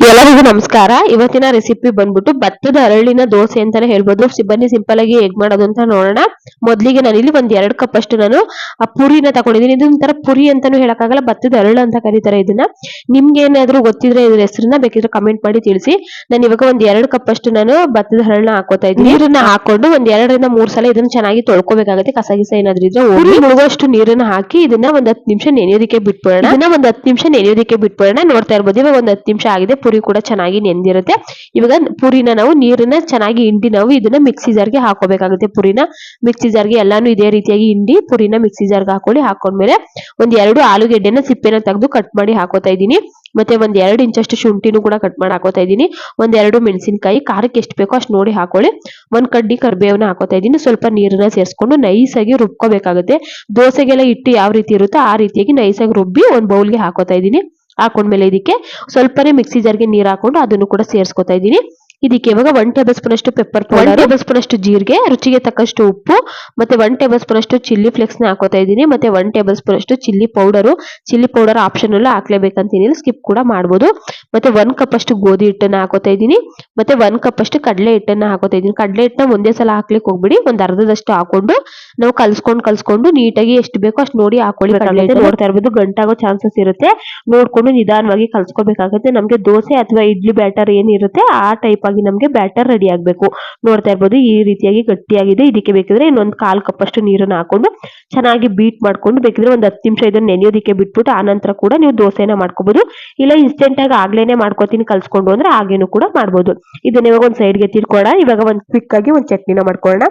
ಎಲ್ಲರಿಗೂ ನಮಸ್ಕಾರ. ಇವತ್ತಿನ ರೆಸಿಪಿ ಬಂದ್ಬಿಟ್ಟು ಭತ್ತದ ಅರಳಿನ ದೋಸೆ ಅಂತಾನೆ ಹೇಳ್ಬೋದು. ಸಿ- ಬನ್ನಿ ಸಿಂಪಲ್ ಆಗಿ ಹೇಗ್ ಮಾಡೋದು ಅಂತ ನೋಡೋಣ. ಮೊದ್ಲಿಗೆ ನಾನು ಇಲ್ಲಿ ಒಂದ್ ಎರಡ್ ಕಪ್ ಅಷ್ಟು ನಾನು ಆ ಪುರಿನ ತಗೊಂಡಿದ್ದೀನಿ. ಇದು ಒಂಥರ ಪುರಿ ಅಂತಾನು ಹೇಳಕ್ಕಾಗಲ್ಲ ಭತ್ತದ ಅರಳು ಅಂತ ಕರೀತಾರೆ ಇದನ್ನ. ನಿಮ್ಗೆ ಏನಾದ್ರು ಗೊತ್ತಿದ್ರೆ ಇದ್ರ ಹೆಸರನ್ನ ಬೇಕಿದ್ರೆ ಕಮೆಂಟ್ ಮಾಡಿ ತಿಳಿಸಿ. ನಾನು ಇವಾಗ ಒಂದ್ ಎರಡ್ ಕಪ್ ಅಷ್ಟು ನಾನು ಭತ್ತದ ಹರಳನ್ನ ಹಾಕೋತಾ ಇದ್ದೀನಿ. ನೀರನ್ನ ಹಾಕೊಂಡು ಒಂದ್ ಎರಡರಿಂದ ಮೂರ್ ಸಲ ಇದನ್ನ ಚೆನ್ನಾಗಿ ತೊಳ್ಕೊಬೇಕಾಗುತ್ತೆ. ಕಸ ಗಿಸ ಏನಾದ್ರೂ ಇದ್ರೆ ಹೋಗಿ. ಮುಳುಗುವಷ್ಟು ನೀರನ್ನ ಹಾಕಿ ಇದನ್ನ ಒಂದ್ ಹತ್ತು ನಿಮಿಷ ನೆನೆಯೋದಕ್ಕೆ ಬಿಟ್ಬಿಡೋಣ. ಇದನ್ನ ಒಂದ್ ಹತ್ತು ನಿಮಿಷ ನೆನೆಯೋದಕ್ಕೆ ಬಿಟ್ಬಿಡೋಣ. ನೋಡ್ತಾ ಇರ್ಬೋದು. ಇವಾಗ ಒಂದ್ ಹತ್ತು ನಿಮಿಷ ಆಗಿದೆ. ಪುರಿ ಕೂಡ ಚೆನ್ನಾಗಿ ನೆಂದಿರುತ್ತೆ. ಇವಾಗ ಪುರಿನ ನಾವು ನೀರನ್ನ ಚೆನ್ನಾಗಿ ಹಿಂಡಿ ನಾವು ಇದನ್ನ ಮಿಕ್ಸಿ ಜಾರ್ಗೆ ಹಾಕೋಬೇಕಾಗುತ್ತೆ ಪುರಿನ. ಮಿಕ್ಸಿ ಜಾರ್ಗೆ ಎಲ್ಲಾನು ಇದೇ ರೀತಿಯಾಗಿ ಹಿಂಡಿ ಪುರಿನ ಮಿಕ್ಸಿ ಜಾರ್ಗೆ ಹಾಕೊಳ್ಳಿ, ಹಾಕೊಂಡ್ಮೇಲೆ ಒಂದ್ ಎರಡು ಆಲೂಗೆಡ್ಡೆನ ಸಿಪ್ಪೆನ ತೆಗೆದು ಕಟ್ ಮಾಡಿ ಹಾಕೋತಾ ಇದ್ದೀನಿ. ಮತ್ತೆ ಒಂದ್ ಎರಡು ಇಂಚಷ್ಟು ಶುಂಠಿನೂ ಕೂಡ ಕಟ್ ಮಾಡಿ ಹಾಕೋತಾ ಇದ್ದೀನಿ. ಒಂದ್ ಮೆಣಸಿನಕಾಯಿ, ಖಾರಕ್ಕೆ ಎಷ್ಟು ಬೇಕೋ ಅಷ್ಟು ನೋಡಿ ಹಾಕೊಳ್ಳಿ. ಒಂದ್ ಕಡ್ಡಿ ಕರ್ಬೇವನ್ನ ಹಾಕೋತಾ ಇದ್ದೀನಿ. ಸ್ವಲ್ಪ ನೀರನ್ನ ಸೇರಿಸ್ಕೊಂಡು ನೈಸ್ ಆಗಿ ರುಬ್ಕೋಬೇಕಾಗುತ್ತೆ. ದೋಸೆಗೆಲ್ಲ ಇಟ್ಟು ಯಾವ ರೀತಿ ಇರುತ್ತೋ ಆ ರೀತಿಯಾಗಿ ನೈಸ್ ಆಗಿ ರುಬ್ಬಿ ಒಂದ್ ಬೌಲ್ಗೆ ಹಾಕೋತಾ ಇದ್ದೀನಿ. ಹಾಕೊಂಡ್ಮೇಲೆ ಇದಕ್ಕೆ ಸ್ವಲ್ಪನೇ ಮಿಕ್ಸಿ ಜಾರ್ಗೆ ನೀರ್ ಹಾಕೊಂಡು ಅದನ್ನು ಕೂಡ ಸೇರಿಸ್ಕೊತಾ ಇದ್ದೀನಿ. ಇದಕ್ಕೆ ಇವಾಗ ಒನ್ ಟೇಬಲ್ ಸ್ಪೂನ್ ಅಷ್ಟು ಪೆಪ್ಪರ್ ಒನ್ ಟೇಬಲ್ ಸ್ಪೂನ್ ಅಷ್ಟು ಜೀರಿಗೆ ರುಚಿಗೆ ತಕ್ಕಷ್ಟು ಉಪ್ಪು ಮತ್ತೆ ಒನ್ ಟೇಬಲ್ ಸ್ಪೂನ್ ಅಷ್ಟು ಚಿಲ್ಲಿ ಫ್ಲೆಕ್ಸ್ನ ಹಾಕೋತಾ ಇದ್ದೀನಿ. ಮತ್ತೆ ಒನ್ ಟೇಬಲ್ ಸ್ಪೂನ್ ಅಷ್ಟು chilli powder chilli powder option ಎಲ್ಲ ಹಾಕ್ಲೇಬೇಕಂತೀನಿ ಸ್ಕಿಪ್ ಕೂಡ ಮಾಡಬಹುದು ಮತ್ತೆ ಒನ್ ಕಪ್ ಅಷ್ಟು ಗೋಧಿ ಹಿಟ್ಟನ್ನ ಹಾಕೋತಾ ಇದ್ದೀನಿ. ಮತ್ತೆ ಒನ್ ಕಪ್ ಅಷ್ಟು ಕಡಲೆ ಹಿಟ್ಟನ್ನ ಹಾಕೋತಾ ಇದ್ದೀನಿ. ಕಡಲೆ ಹಿಟ್ಟನ್ನ ಒಂದೇ ಸಲ ಹಾಕ್ಲಿಕ್ಕೆ ಹೋಗ್ಬಿಡಿ ಒಂದ್ ಅರ್ಧದಷ್ಟು ಹಾಕೊಂಡು ನಾವು ಕಲ್ಸ್ಕೊಂಡು ಕಲ್ಸ್ಕೊಂಡು ನೀಟಾಗಿ ಎಷ್ಟು ಬೇಕೋ ಅಷ್ಟು ನೋಡಿ ಹಾಕೊಳ್ಳಿ. ಕಡಲೆ ಹಿಟ್ಟು ನೋಡ್ತಾ ಇರ್ಬೋದು ಗಂಟಾಗೋ ಚಾನ್ಸಸ್ ಇರುತ್ತೆ. ನೋಡ್ಕೊಂಡು ನಿಧಾನವಾಗಿ ಕಲ್ಸ್ಕೊಬೇಕಾಗುತ್ತೆ. ನಮ್ಗೆ ದೋಸೆ ಅಥವಾ ಇಡ್ಲಿ ಬ್ಯಾಟರ್ ಏನಿರುತ್ತೆ ಆ ಟೈಪ್ ಆಗಿ ನಮಗೆ ಬ್ಯಾಟರ್ ರೆಡಿ ಆಗ್ಬೇಕು. ನೋಡ್ತಾ ಇರ್ಬೋದು ಈ ರೀತಿಯಾಗಿ ಗಟ್ಟಿಯಾಗಿದೆ. ಇದಕ್ಕೆ ಬೇಕಿದ್ರೆ ಇನ್ನೊಂದು ಕಾಲ್ ಕಪ್ ಅಷ್ಟು ನೀರನ್ನ ಹಾಕೊಂಡು ಚೆನ್ನಾಗಿ ಬೀಟ್ ಮಾಡ್ಕೊಂಡು ಬೇಕಿದ್ರೆ ಒಂದು ಹತ್ತು ನಿಮಿಷ ಇದನ್ನ ನೆನೆಯೋದಕ್ಕೆ ಬಿಟ್ಬಿಟ್ಟು ಆ ನಂತರ ಕೂಡ ನೀವು ದೋಸೆನ ಮಾಡ್ಕೋಬಹುದು ಇಲ್ಲ ಇನ್ಸ್ಟೆಂಟ್ ಆಗಿ ಆಗ್ಲೇನೆ ಮಾಡ್ಕೋತೀನಿ ಕಲ್ಸ್ಕೊಂಡು ಅಂದ್ರೆ ಹಾಗೇನು ಕೂಡ ಮಾಡ್ಬೋದು. ಇದನ್ನ ಇವಾಗ ಒಂದ್ ಸೈಡ್ಗೆ ತಿರ್ಕೋಣ ಇವಾಗ ಒಂದ್ ಕ್ವಿಕ್ ಆಗಿ ಒಂದ್ ಚಟ್ನಿನ ಮಾಡ್ಕೊಳ್ಳೋಣ.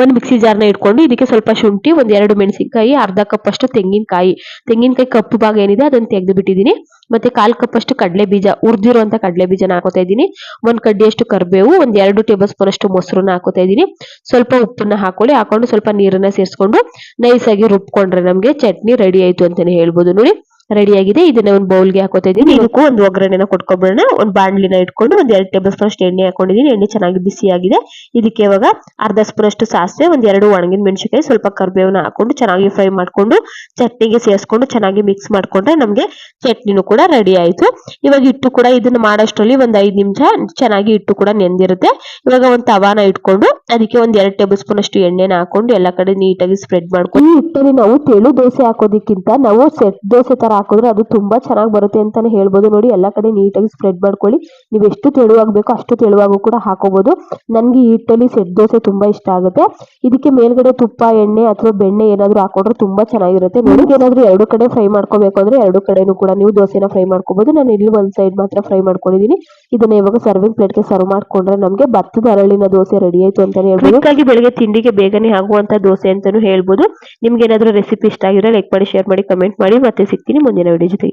ಒಂದ್ ಮಿಕ್ಸಿ ಜಾರ್ನ ಇಟ್ಕೊಂಡು ಇದಕ್ಕೆ ಸ್ವಲ್ಪ ಶುಂಠಿ, ಒಂದ್ ಎರಡು ಮೆಣಸಿನಕಾಯಿ, ಅರ್ಧ ಕಪ್ ಅಷ್ಟು ತೆಂಗಿನಕಾಯಿ. ತೆಂಗಿನಕಾಯಿ ಕಪ್ಪು ಭಾಗ ಏನಿದೆ ಅದನ್ನ ತೆಗೆದು ಬಿಟ್ಟಿದ್ದೀನಿ ಮತ್ತೆ ಕಾಲ್ ಕಪ್ ಅಷ್ಟು ಕಡಲೆ ಬೀಜ ಉರ್ದಿರುವಂತ ಕಡಲೆ ಬೀಜನ ಹಾಕೋತಾ ಇದ್ದೀನಿ. ಒಂದ್ ಕಡ್ಡಿಯಷ್ಟು ಕರಿಬೇವು, ಒಂದ್ ಎರಡು ಟೇಬಲ್ ಸ್ಪೂನ್ ಅಷ್ಟು ಮೊಸರನ್ನ ಹಾಕೋತಾ ಇದ್ದೀನಿ. ಸ್ವಲ್ಪ ಉಪ್ಪನ್ನ ಹಾಕೊಳ್ಳಿ, ಹಾಕೊಂಡು ಸ್ವಲ್ಪ ನೀರನ್ನ ಸೇರಿಸ್ಕೊಂಡು ನೈಸ್ ಆಗಿ ರುಬ್ಕೊಂಡ್ರೆ ನಮ್ಗೆ ಚಟ್ನಿ ರೆಡಿ ಆಯ್ತು ಅಂತಾನೆ ಹೇಳ್ಬೋದು. ನೋಡಿ ರೆಡಿ ಆಗಿದೆ. ಇದನ್ನ ಒಂದು ಬೌಲ್ಗೆ ಹಾಕೋತಾ ಇದೀನಿ ಇದಕ್ಕೂ ಒಂದು ಒಗ್ಗರಣೆನ ಕೊಟ್ಕೊಬಿಡೋಣ. ಒಂದು ಬಾಣಲಿನ ಇಟ್ಕೊಂಡು ಒಂದ್ ಎರಡು ಟೇಬಲ್ ಸ್ಪೂನ್ ಅಷ್ಟು ಎಣ್ಣೆ ಹಾಕೊಂಡಿದೀನಿ ಎಣ್ಣೆ ಚೆನ್ನಾಗಿ ಬಿಸಿ ಆಗಿದೆ. ಇದಕ್ಕೆ ಇವಾಗ ಅರ್ಧ ಸ್ಪೂನ್ ಅಷ್ಟು ಸಾಸಿವೆ ಒಂದ್ ಎರಡು ಒಣಗಿನ ಮೆಣಸಿನಕಾಯಿ ಸ್ವಲ್ಪ ಕರಿಬೇವನ್ನ ಹಾಕೊಂಡು ಚೆನ್ನಾಗಿ ಫ್ರೈ ಮಾಡ್ಕೊಂಡು ಚಟ್ನಿಗೆ ಸೇರಿಸ್ಕೊಂಡು ಚೆನ್ನಾಗಿ ಮಿಕ್ಸ್ ಮಾಡ್ಕೊಂಡ್ರೆ ನಮ್ಗೆ ಚಟ್ನಿನೂ ಕೂಡ ರೆಡಿ ಆಯ್ತು. ಇವಾಗ ಇಟ್ಟು ಕೂಡ ಇದನ್ನ ಮಾಡೋಷ್ಟರಲ್ಲಿ ಒಂದ್ ಐದ್ ನಿಮಿಷ ಚೆನ್ನಾಗಿ ಇಟ್ಟು ಕೂಡ ನೆಂದಿರುತ್ತೆ. ಇವಾಗ ಒಂದ್ ತವಾನ ಇಟ್ಕೊಂಡು ಅದಕ್ಕೆ ಒಂದ್ ಎರಡು ಟೇಬಲ್ ಸ್ಪೂನ್ ಅಷ್ಟು ಎಣ್ಣೆನ ಹಾಕೊಂಡು ಎಲ್ಲ ಕಡೆ ನೀಟಾಗಿ ಸ್ಪ್ರೆಡ್ ಮಾಡ್ಕೊಂಡು ಹಿಟ್ಟಲ್ಲಿ ನಾವು ತೆಳು ದೋಸೆ ಹಾಕೋದಕ್ಕಿಂತ ನಾವು ಸೆಟ್ ದೋಸೆ ತರ ಹಾಕಿದ್ರೆ ಅದು ತುಂಬಾ ಚೆನ್ನಾಗಿ ಬರುತ್ತೆ ಅಂತಾನೆ ಹೇಳ್ಬೋದು. ನೋಡಿ, ಎಲ್ಲ ಕಡೆ ನೀಟಾಗಿ ಸ್ಪ್ರೆಡ್ ಮಾಡ್ಕೊಳ್ಳಿ. ನೀವು ಎಷ್ಟು ತೆಳುವಾಗಬೇಕು ಅಷ್ಟು ತೆಳುವಾಗೂ ಕೂಡ ಹಾಕೋಬಹುದು ನನಗೆ ಈ ಹಿಟ್ಟಲ್ಲಿ ಸೆಟ್ ದೋಸೆ ತುಂಬಾ ಇಷ್ಟ ಆಗುತ್ತೆ. ಇದಕ್ಕೆ ಮೇಲ್ಗಡೆ ತುಪ್ಪ, ಎಣ್ಣೆ ಅಥವಾ ಬೆಣ್ಣೆ ಏನಾದ್ರು ಹಾಕೊಂಡ್ರೆ ತುಂಬಾ ಚೆನ್ನಾಗಿರುತ್ತೆ. ನಿಮಗೆ ಏನಾದ್ರು ಎರಡು ಕಡೆ ಫ್ರೈ ಮಾಡ್ಕೋಬೇಕು ಅಂದ್ರೆ ಎರಡು ಕಡೆನೂ ಕೂಡ ನೀವು ದೋಸೆನ ಫ್ರೈ ಮಾಡ್ಕೋಬಹುದು ನಾನು ಇಲ್ಲಿ ಒಂದ್ ಸೈಡ್ ಮಾತ್ರ ಫ್ರೈ ಮಾಡ್ಕೊಂಡಿದ್ದೀನಿ. ಇದನ್ನ ಇವಾಗ ಸರ್ವಿಂಗ್ ಪ್ಲೇಟ್ಗೆ ಸರ್ವ್ ಮಾಡ್ಕೊಂಡ್ರೆ ನಮ್ಗೆ ಭತ್ತದ ಅರಳಿನ ದೋಸೆ ರೆಡಿ ಆಯ್ತು ಅಂತಾನೆ ಹೇಳ್ಬೋದು. ಬೆಳಿಗ್ಗೆ ತಿಂಡಿಗೆ ಬೇಗನೆ ಆಗುವಂತ ದೋಸೆ ಅಂತಾನೂ ಹೇಳ್ಬೋದು. ನಿಮ್ಗೆ ಏನಾದ್ರು ರೆಸಿಪಿ ಇಷ್ಟ ಆಗಿದ್ರೆ ಲೈಕ್ ಮಾಡಿ ಶೇರ್ ಮಾಡಿ ಕಮೆಂಟ್ ಮಾಡಿ. ಮತ್ತೆ ಸಿಗ್ತೀನಿ. ಮುಂದಿನ ವಿಡಿಯೋ ಜೊತೆ